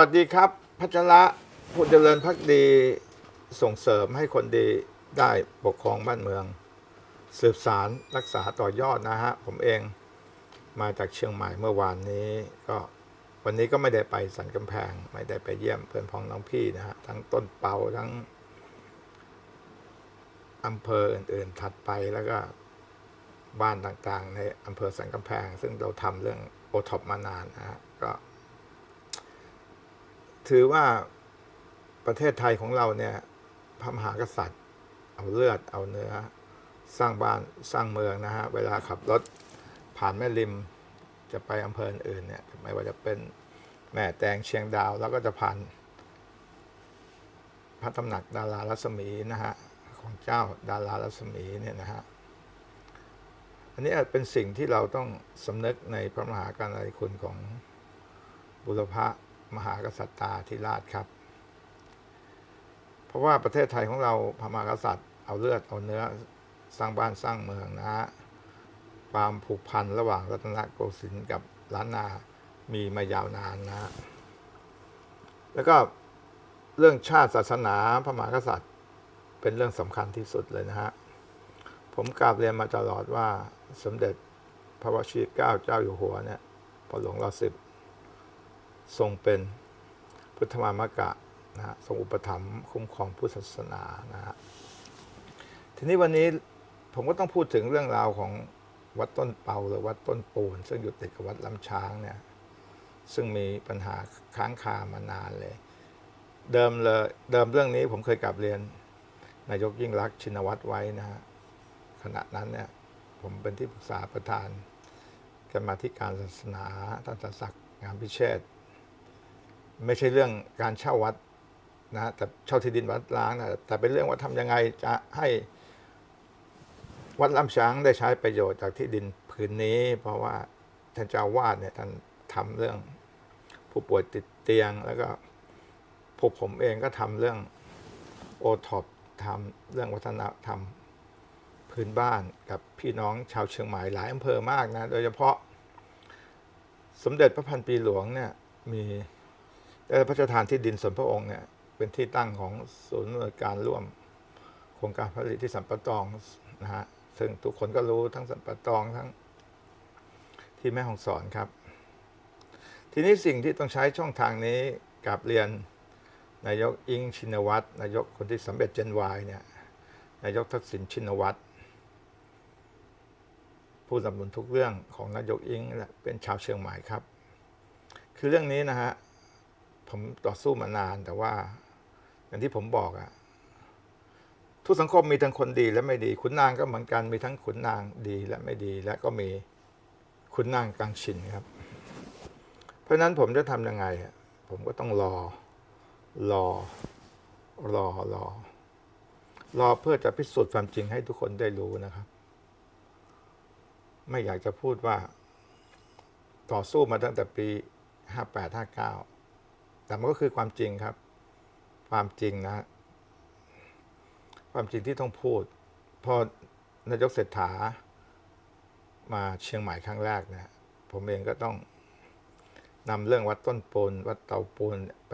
วัสดีครับ พัชระผู้เจริญพักดีส่งเสริมให้คนดีได้ปกครองบ้านเมือง สืบสารรักษาต่อยอดนะฮะ ผมเองมาจากเชียงใหม่เมื่อวานนี้ ก็วันนี้ก็ไม่ได้ไปสันกำแพง ไม่ได้ไปเยี่ยมเพื่อนพ้องน้องพี่นะฮะ ทั้งต้นเปาทั้งอำเภออื่นๆถัดไปแล้วก็บ้านต่างๆ ในอำเภอสันกำแพง ซึ่งเราทำเรื่องโอท็อปมานานนะฮะก็ ถือว่าประเทศไทยของเราเนี่ยพระมหากษัตริย์ เอาเลือดเอาเนื้อ สร้างบ้านสร้างเมืองนะฮะ เวลาขับรถผ่านแม่ริมจะไปอำเภออื่นเนี่ยไม่ว่าจะเป็นแม่แตงเชียงดาว แล้วก็จะผ่านพระตำหนักดารารัศมีนะฮะของเจ้าดารารัศมีเนี่ยนะฮะอันนี้เป็นสิ่งที่เราต้องสำนึกในพระมหากรุณาธิคุณของบุรพ มหากษัตริย์ตาธิราชครับ เพราะว่าประเทศไทยของเราพระมหากษัตริย์เอาเลือดเอาเนื้อสร้างบ้านสร้างเมืองนะฮะความผูกพันระหว่างรัตนโกสินทร์กับล้านนามีมายาวนานนะฮะแล้วก็เรื่องชาติศาสนาพระมหากษัตริย์เป็นเรื่องสำคัญที่สุดเลยนะฮะ ผมกราบเรียนมาตลอดว่าสมเด็จพระวชิรเกล้าเจ้าอยู่หัวเนี่ยพระหลวงรัชสิบ ทรงเป็นพุทธมามกะนะฮะทรงอุปถัมภ์คุ้มครองพุทธศาสนานะฮะทีนี้วันนี้ผมก็ต้องพูดถึงเรื่องราวของวัดต้นเปาหรือวัดต้นปูน ซึ่งอยู่ติดกับวัดลำช้างเนี่ยซึ่งมีปัญหาค้างคามานานเลย เดิมเลยเดิมเรื่องนี้ผมเคยกลับเรียนนายกยิ่งรักชินวัตรไว้นะฮะขณะนั้นเนี่ยผมเป็นที่ปรึกษาประธานกรรมาธิการศาสนาท่านศักดิ์งามพิเชษ ไม่ใช่เรื่องการเช่าวัดนะแต่เช่าที่ดินวัดล้างนะแต่เป็นเรื่องว่าทำยังไงจะให้วัดลำช้างได้ใช้ประโยชน์จากที่ดินผืนนี้ เพราะว่าท่านเจ้าวาดเนี่ยท่านทำเรื่องผู้ป่วยติดเตียง แล้วก็พวกผมเองก็ทำเรื่องโอท็อปทำเรื่องวัฒนธรรมพื้นบ้านกับพี่น้องชาวเชียงใหม่หลายอำเภอมากนะ โดยเฉพาะสมเด็จพระพันปีหลวงเนี่ยมี ได้พระราชทานที่ดินส่วนพระองค์เนี่ยเป็นที่ตั้งของศูนย์การร่วม โครงการผลิตที่สัมปะตองนะฮะซึ่งทุกคนก็รู้ทั้งสัมปะตองทั้งที่แม่ฮ่องสอนครับ ทีนี้สิ่งที่ต้องใช้ช่องทางนี้กับเรียนนายกอิงชินวัตรนายกคนที่สำเร็จเจนวายเนี่ยนายกทักษิณชินวัตรผู้สนับสนุนทุกเรื่องของนายกอิงเป็นชาวเชียงใหม่ครับ คือเรื่องนี้นะฮะ ผมต่อสู้มานานแต่ว่า อย่างที่ผมบอกอะทุกสังคมมีทั้งคนดีและไม่ดี ขุนนางก็เหมือนกันมีทั้งขุนนางดีและไม่ดี และก็มีขุนนางกลางชินครับ เพราะฉะนั้นผมจะทำยังไงผมก็ต้องรอ รอ รอรอ รอเพื่อจะพิสูจน์ความจริงให้ทุกคนได้รู้นะครับ ไม่อยากจะพูดว่า ต่อสู้มาตั้งแต่ปี 58 59 แต่มันก็คือความจริงครับ ความจริงนะ ความจริงที่ต้องพูด พอนายกเศรษฐา มาเชียงใหม่ครั้งแรกนี่ยผมเองก็ต้องนำเรื่องวัดต้นปูนวัดเตาปูนไป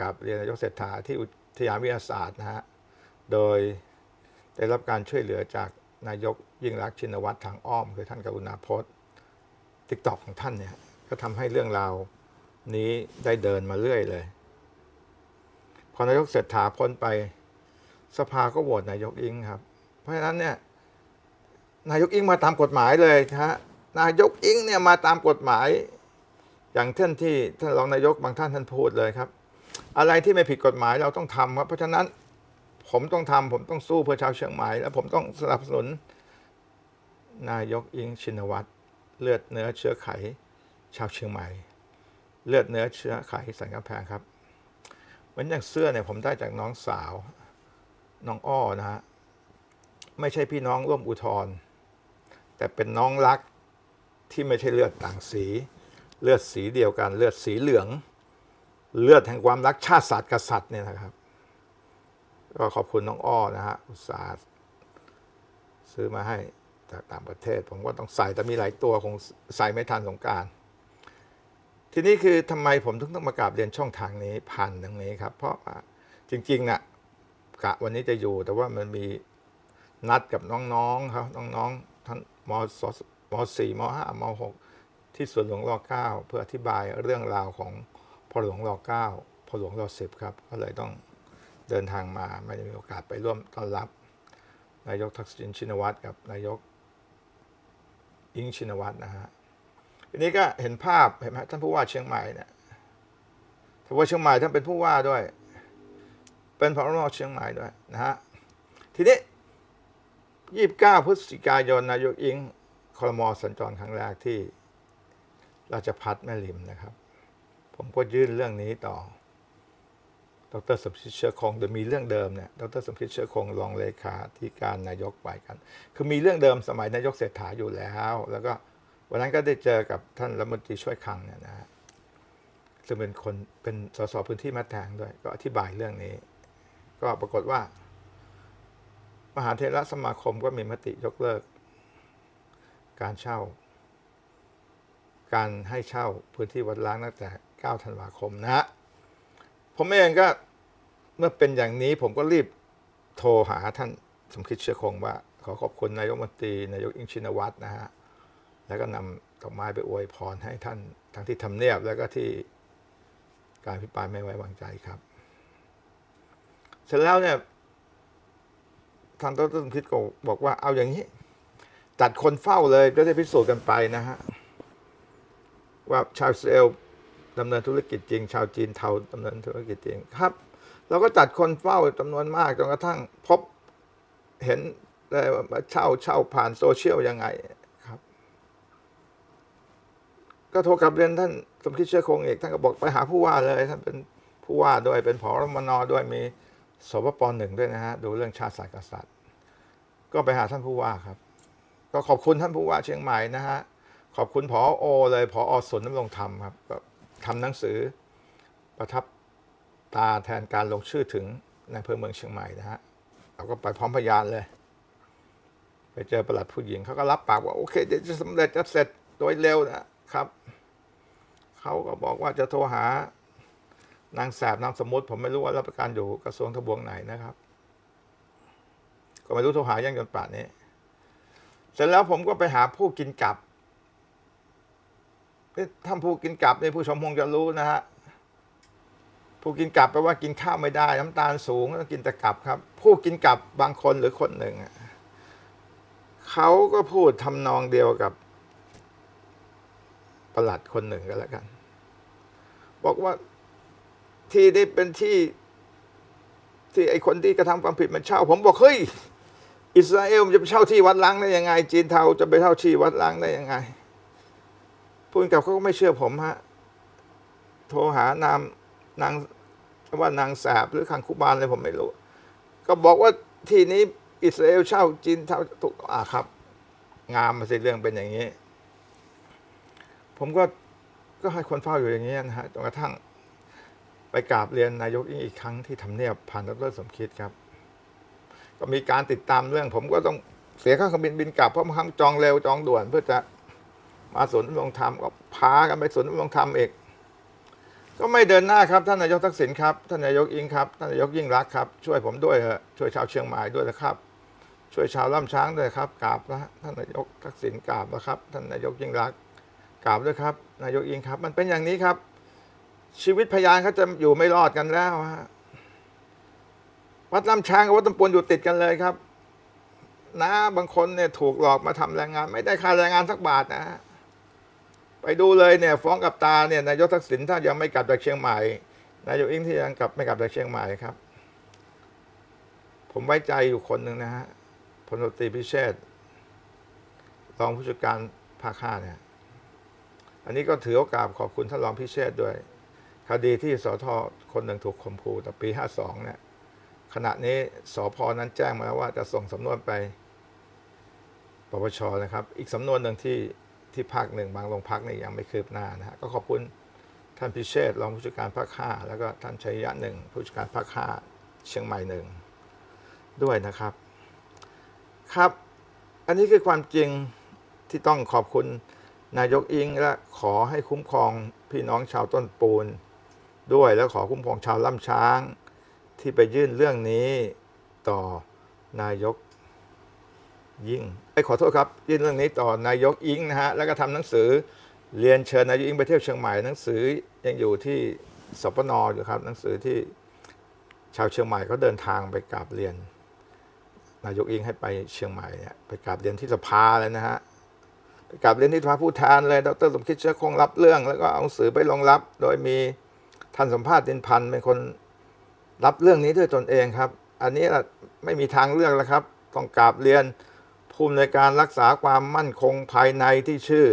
กราบเรียนนายกเศรษฐาที่อุทยานวิทยาศาสตร์นะฮะ โดยได้รับการช่วยเหลือจากนายกยิ่งรักชินวัตรทางอ้อม คือท่านกรุณาโพสติ๊กตอกของท่านเนี่ย ก็ทำให้เรื่องราว นี้ได้เดินมาเรื่อยเลย พอนายกเศรษฐาพ้นไป สภาก็โหวตนายกอิงครับ เพราะฉะนั้นเนี่ยนายกอิงมาตามกฎหมายเลยฮะนายกอิงเนี่ยมาตามกฎหมาย อย่างเช่นที่ท่านรองนายกบางท่านท่านพูดเลยครับ อะไรที่ไม่ผิดกฎหมายเราต้องทำครับ เพราะฉะนั้นผมต้องทำผมต้องสู้เพื่อชาวเชียงใหม่และผมต้องสนับสนุน นายกอิงชินวัตรเลือดเนื้อเชื้อไข ชาวเชียงใหม่ เลือดเนื้อเชื้อไขสันกำแพงครับเหมือนอย่างเสื้อเนี่ยผมได้จากน้องสาวน้องอ้อนะฮะไม่ใช่พี่น้องร่วมอุทธรแต่เป็นน้องรักที่ไม่ใช่เลือดต่างสี เลือดสีเดียวกัน เลือดสีเหลือง เลือดแห่งความรักชาติศาสตร์กษัตริย์เนี่ยนะครับก็ขอบคุณน้องอ้อนะฮะอุตสาห์ซื้อมาให้จากต่างประเทศ ผมก็ต้องใส่แต่มีหลายตัวคงใส่ไม่ทันสงการ ทีนี้คือทำไมผมถึงต้องมากราบเรียนช่องทางนี้ผ่านทางนี้ครับ เพราะว่าจริงๆนะ่ะกะวันนี้จะอยู่ แต่ว่ามันมีนัดกับน้องๆครับน้องๆท่านมศมสี่มห้ามหกที่สวนหลวงรอเก้าเพื่ออธิบายเรื่องราวของพอหลวงรอเก้าพอหลวงรอสิบครับก็เลยต้องเดินทางมาไม่ได้มีโอกาสไปร่วมต้อนรับ นายกทักษิณชินวัตรกับนายกอิงชินวัตรนะฮะ ทีนี้ก็เห็นภาพเห็นไหมท่านผู้ว่าเชียงใหม่เนี่ยท่านผู้ว่าเชียงใหม่ท่านเป็นผู้ว่าด้วย เป็นพรเชียงใหม่ด้วยนะฮะทีนี้29พฤศจิกายนนายกอิงคอรมอสัญจรครั้งแรกที่ราชพัฒแม่ริมนะครับ ผมก็ยื่นเรื่องนี้ต่อ ดรสมคิดเชื้อคงโดยมีเรื่องเดิมเนี่ย ดรสมคิดเชื้อคงรองเลขาธิการนายกไปกัน คือมีเรื่องเดิมสมัยนายกเศรษฐาอยู่แล้ว แล้วก็ วันนั้นก็ได้เจอกับท่านรัฐมนตรีช่วยคลังเนี่ยนะฮะซึ่งเป็นคนเป็นสสพื้นที่แม่แตงด้วย ก็อธิบายเรื่องนี้ ก็ปรากฏว่า มหาเทรสมาคมก็มีมติยกเลิก การเช่า การให้เช่าพื้นที่วัดล้างตั้งแต่ 9 ธันวาคมนะฮะผมเองก็เมื่อเป็นอย่างนี้ผมก็รีบโทรหาท่านสมคิดเชื้อคงว่า ขอขอบคุณนายกรัฐมนตรีนายกอิงชินวัตรนะฮะ แล้วก็นำดอกไม้ไปอวยพรให้ท่านทั้งที่ทำเนียบแล้วก็ที่การพิปรายไม่ไว้วางใจครับ เสร็จแล้วเนี่ยทางดรสมคิดก็บอกว่าเอาอย่างนี้ จัดคนเฝ้าเลยก็ได้พิสูจน์กันไปนะฮะ ว่าชาวอิสราเอลดำเนินธุรกิจจริง ชาวจีนเทาดำเนินธุรกิจจริงครับ เราก็จัดคนเฝ้าจำนวนมากจนกระทั่งพบเห็นได้ว่าเช่าเช่าผ่านโซเชียลยังไง ก็โทรกลับเรียนท่านสมคิดเชื้อคงเอกท่านก็บอกไปหาผู้ว่าเลยท่านเป็นผู้ว่าด้วยเป็นผอรมนด้วยมีสปปหนึ่งด้วยนะฮะดูเรื่องชาติศาสตร์กษัตริย์ ก็ไปหาท่านผู้ว่าครับ ก็ขอบคุณท่านผู้ว่าเชียงใหม่นะฮะขอบคุณผอโอเลยผออสนน้ำรงธรรมครับก็ทำหนังสือประทับตาแทนการลงชื่อถึงในอำเภอเมืองเชียงใหม่นะฮะเราก็ไปพร้อมพยานเลย ไปเจอประหลัดผู้หญิงเขาก็รับปากว่าโอเคเดี๋ยวจะสำเร็จจะเสร็จโดยเร็วนะ ครับ เขาก็บอกว่าจะโทรหานางแสบนามสมมติผมไม่รู้ว่ารับประการอยู่กระทรวงทบวงไหนนะครับ ก็ไม่รู้โทรหายังจนป่านนี้ เสร็จแล้วผมก็ไปหาผู้กินกับท่านผู้กินกับในผู้ชมคงจะรู้นะฮะผู้กินกับแปลว่ากินข้าวไม่ได้ น้ำตาลสูงต้องกินแต่กับครับ ผู้กินกับบางคนหรือคนหนึ่งเขาก็พูดทำนองเดียวกับ ประหลัดคนหนึ่งก็แล้วกัน บอกว่าที่ได้เป็นที่ที่ไอคนที่กระทำความผิดมันเช่า ผมบอกเฮ้ยอิสราเอลมันจะไปเช่าที่วัดล้างได้ยังไง จีนเทาจะไปเช่าที่วัดล้างได้ยังไงผู้กำกับเขาก็ไม่เชื่อผมฮะโทรหานามนางว่านางแสบหรือคังคุบานอะไรผมไม่รู้ ก็บอกว่าที่นี้อิสราเอลเช่าจีนเท่าถูกอ่าครับ งามมาสิเรื่องเป็นอย่างนี้ ผมก็ก็ให้คนเฝ้าอยู่อย่างนี้นะฮะจนกระทั่ง ไปกราบเรียนนายกอีกครั้งที่ทำเนียบผ่านดรสมคิดครับ ก็มีการติดตามเรื่อง ผมก็ต้องเสียค่าเครื่องบินบินกลับเพราะบางครั้งจองเร็วจองด่วน เพื่อจะมาสวนดำรงธรรมก็พากันไปสวนดำรงธรรมเอกก็ไม่เดินหน้าครับท่านนายกทักษิณครับท่านนายกอิงครับท่านนายกยิ่งรักครับ ช่วยผมด้วยเถอะช่วยชาวเชียงใหม่ด้วยนะครับ ช่วยชาวล่ำช้างด้วยครับกราบนะท่านนายกทักษิณกราบนะครับ ท่านนายกยิ่งรัก กราบด้วยครับนายกอิงครับ มันเป็นอย่างนี้ครับ ชีวิตพยานเขาจะอยู่ไม่รอดกันแล้วฮะวัดลำช้างกับวัดตำปวนอยู่ติดกันเลยครับ นะบางคนเนี่ยถูกหลอกมาทำแรงงาน ไม่ได้ค่าแรงงานสักบาทนะฮะไปดูเลยเนี่ยฟ้องกับตาเนี่ยนายกทักษิณถ้ายังไม่กลับจากเชียงใหม่นายกอิงที่ยังกลับไม่กลับจากเชียงใหม่ครับ ผมไว้ใจอยู่คนหนึ่งนะฮะพลตรีพิเชษรองผู้จัดการภาคห้าเนี่ย อันนี้ก็ถือโอกาสขอบคุณท่านรองพิเชษด้วย คดีที่สทคนหนึ่งถูกข่มขู่แต่ปีห้าสองเนี่ย ขณะนี้สพนั้นแจ้งมาแล้วว่าจะส่งสำนวนไปปปชนะครับ อีกสำนวนหนึ่งที่ที่ภาคหนึ่งบางโรงพักนี่ยังไม่คืบหน้านะฮะก็ขอบคุณท่านพิเชษรองผู้จัดการภาคห้าแล้วก็ท่านชัยยะหนึ่งผู้จัดการภาคห้าเชียงใหม่หนึ่งด้วยนะครับ ครับ อันนี้คือความจริงที่ต้องขอบคุณ นายกอิงและขอให้คุ้มครองพี่น้องชาวต้นปูน ด้วยแล้วขอคุ้มครองชาวล่ำช้าง ที่ไปยื่นเรื่องนี้ต่อนายกยิ่งไอ้ขอโทษครับ ยื่นเรื่องนี้ต่อนายกอิงนะฮะแล้วก็ทำหนังสือเรียนเชิญนายกอิงไปเที่ยวเชียงใหม่หนังสือยังอยู่ที่สปนอยู่ครับ หนังสือที่ชาวเชียงใหม่เขาเดินทางไปกราบเรียน นายกอิงให้ไปเชียงใหม่เนี่ยไปกราบเรียนที่สภาเลยนะฮะ กราบเรียนที่สภาผู้แทนเลย ดรสมคิดเชื้อคงรับเรื่อง แล้วก็เอาสื่อไปรองรับ โดยมีท่านสัมภาษณ์ดินพันธ์เป็นคนรับเรื่องนี้ด้วยตนเองครับ อันนี้ไม่มีทางเลือกแล้วครับ ต้องกราบเรียนผู้อำนวยการรักษาความมั่นคงภายในที่ชื่อ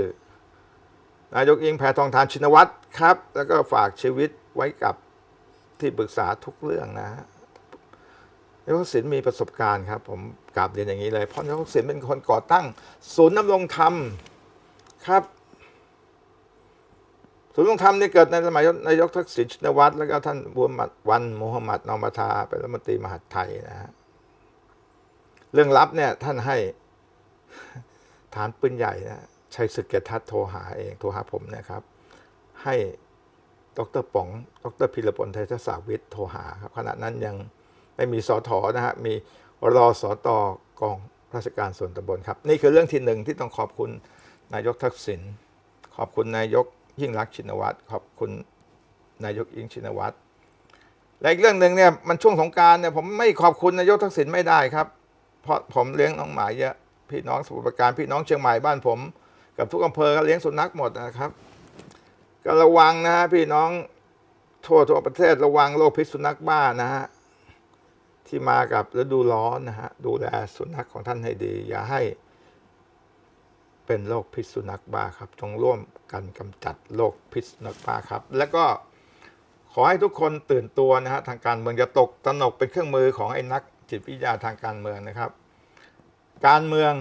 นายกอิงแพทองทานชินวัตรครับ แล้วก็ฝากชีวิตไว้กับที่ปรึกษาทุกเรื่องนะฮะนายกทักษิณมีประสบการณ์ครับ ผม กราบเรียนอย่างนี้เลย เพราะนายกทักษิณเป็นคนก่อตั้ง ศูนย์นำรงธรรมครับ ศูนย์นำรงธรรมนี่เกิดในสมัยนายกทักษิณชินวัตรแล้วก็ท่านบุญมัดวันมูฮัมหมัดนอมาทาเป็นรัฐมนตรีมหาดไทยนะฮะเรื่องลับเนี่ยท่านให้ฐานปืนใหญ่นะชัยศึกเกียรติทัศน์โทรหาเองโทรหาผมนะครับ ให้ดรป๋องดรพิรพลไทยทศาวิทย์โทรหาครับขณะนั้นยังไม่มีสอถอนะฮะมี รอสอตอกองราชการส่วนตำบลครับ นี่คือเรื่องที่หนึ่งที่ต้องขอบคุณนายกทักษิณขอบคุณนายกยิ่งรักษณ์ชินวัตรขอบคุณนายกอิงชินวัตรและอีกเรื่องหนึ่งเนี่ยมันช่วงสงการเนี่ยผมไม่ขอบคุณนายกทักษิณไม่ได้ครับ เพราะผมเลี้ยงน้องหมาเยอะพี่น้องสมุทรปราการพี่น้องเชียงใหม่บ้านผม กับทุกอำเภอก็เลี้ยงสุนัขหมดนะครับก็ระวังนะฮะพี่น้องทั่วทั่วประเทศระวังโรคพิษสุนัขบ้านะฮะ ที่มากับฤดูร้อนนะฮะดูแลสุนัขของท่านให้ดี อย่าให้เป็นโรคพิษสุนัขบ้าครับจงร่วมกันกำจัดโรคพิษสุนัขบ้าครับ แล้วก็ขอให้ทุกคนตื่นตัวนะฮะทางการเมืองอย่าตกตนกเป็นเครื่องมือของไอ้นักจิตวิทยาทางการเมืองนะครับ การเมือง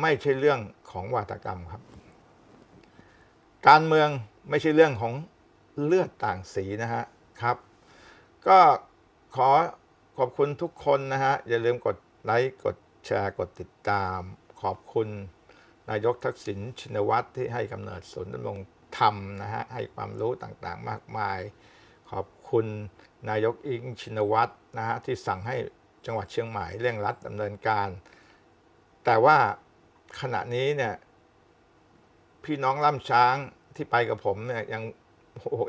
ไม่ใช่เรื่องของวาทกรรมครับ การเมืองไม่ใช่เรื่องของเลือดต่างสีนะฮะครับ ก็ขอ ขอบคุณทุกคนนะฮะ อย่าลืมกดไลค์กดแชร์กดติดตาม ขอบคุณนายกทักษิณชินวัตรที่ให้กำเนิดศูนย์ดำรงธรรมนะฮะ ให้ความรู้ต่างๆ มากมาย ขอบคุณนายกอิงชินวัตรนะฮะ ที่สั่งให้จังหวัดเชียงใหม่เร่งรัดดำเนินการ แต่ว่าขณะนี้เนี่ยพี่น้องล่ำช้างที่ไปกับผมเนี่ยยัง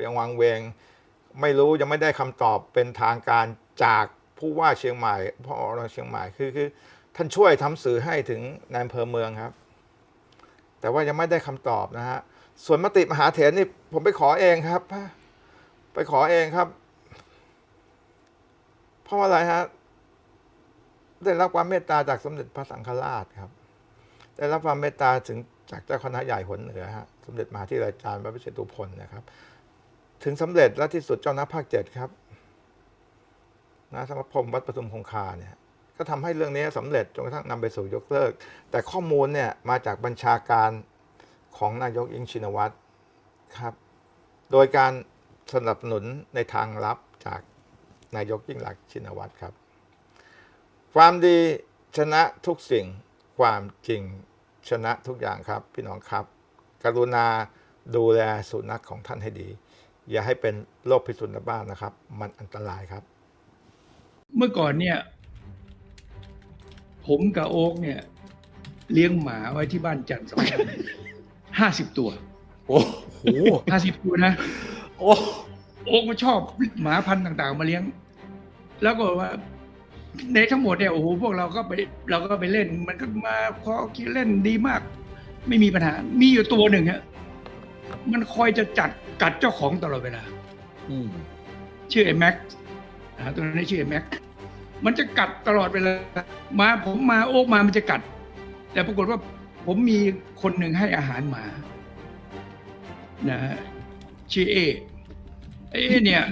ยังวังเวง ไม่รู้ยังไม่ได้คำตอบเป็นทางการจาก ผู้ว่าเชียงใหม่พ่อรองเชียงใหม่คือคือท่านช่วยทำสื่อให้ถึงนายอำเภอเมืองครับ แต่ว่ายังไม่ได้คำตอบนะฮะส่วนมติมหาเถรนี่ผมไปขอเองครับ ไปขอเองครับ เพราะว่าอะไรฮะได้รับความเมตตาจากสมเด็จพระสังฆราชครับ ได้รับความเมตตาถึงจากเจ้าคณะใหญ่หนเหนือฮะสมเด็จมหาที่ราชาญพระพิเศษตุพลนะครับ ถึงสำเร็จและที่สุดเจ้าหน้าภาคเจ็ดครับ นะสมพรมวัดประทุมคงคาเนี่ยก็ทำให้เรื่องนี้สำเร็จจนกระทั่งนำไปสู่ยกเลิก แต่ข้อมูลเนี่ยมาจากบัญชาการของนายกอิงชินวัตรครับโดยการสนับสนุนในทางลับจากนายกยิ่งรักชินวัตรครับ ความดีชนะทุกสิ่งความจริงชนะทุกอย่างครับ พี่น้องครับ กรุณาดูแลสุนัขของท่านให้ดี อย่าให้เป็นโรคพิษสุนัขบ้านะครับ มันอันตรายครับ เมื่อก่อนเนี่ย ผมกับโอ๊กเนี่ย เลี้ยงหมาไว้ที่บ้านจันทร์สองห้าสิบตัวโอ้โหห้าสิบตัวนะโอ้โอ๊กมันชอบหมาพันธุ์ต่าง ๆ มาเลี้ยง แล้วก็ว่าในทั้งหมดเนี่ยโอ้โหพวกเราก็ไป เราก็ไปเล่น มันก็มาพอคิดเล่นดีมาก ไม่มีปัญหา มีอยู่ตัวหนึ่งฮะมันคอยจะจัดกัดเจ้าของตลอดเวลาอืมชื่อไอ้แม็กซ์อ่า ตัวนั้นชื่อไอ้แม็กซ์มันจะกัดตลอดเวลามาผมมาโอ๊กมามันจะกัด แต่ปรากฏว่าผมมีคนหนึ่งให้อาหารหมานะฮะชื่อเอไอ้เอเนี่ย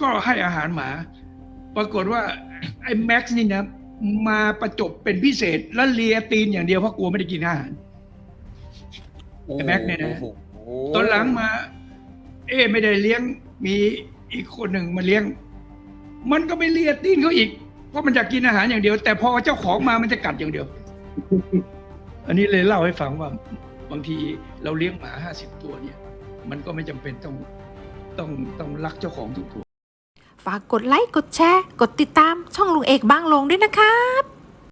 ก็ให้อาหารหมา ปรากฏว่าไอ้แม็กซ์นี่นะมาประจบเป็นพิเศษแล้วเลียตีนอย่างเดียวเพราะกลัวไม่ได้กินอาหารไอ้แม็กเนี่ยนะโอ้โหตอนหลังมา เอ๊ะไม่ได้เลี้ยงมีอีกคนหนึ่งมาเลี้ยง มันก็ไม่เลียตีนเขาอีก เพราะมันอยากกินอาหารอย่างเดียว แต่พอเจ้าของมามันจะกัดอย่างเดียว อันนี้เลยเล่าให้ฟังว่า บางทีเราเลี้ยงหมาห้าสิบตัวเนี่ย มันก็ไม่จำเป็นต้องต้องต้องรักเจ้าของทุกตัว ฝากกดไลค์ กดแชร์ กดติดตามช่องลุงเอกบางลงด้วยนะครับ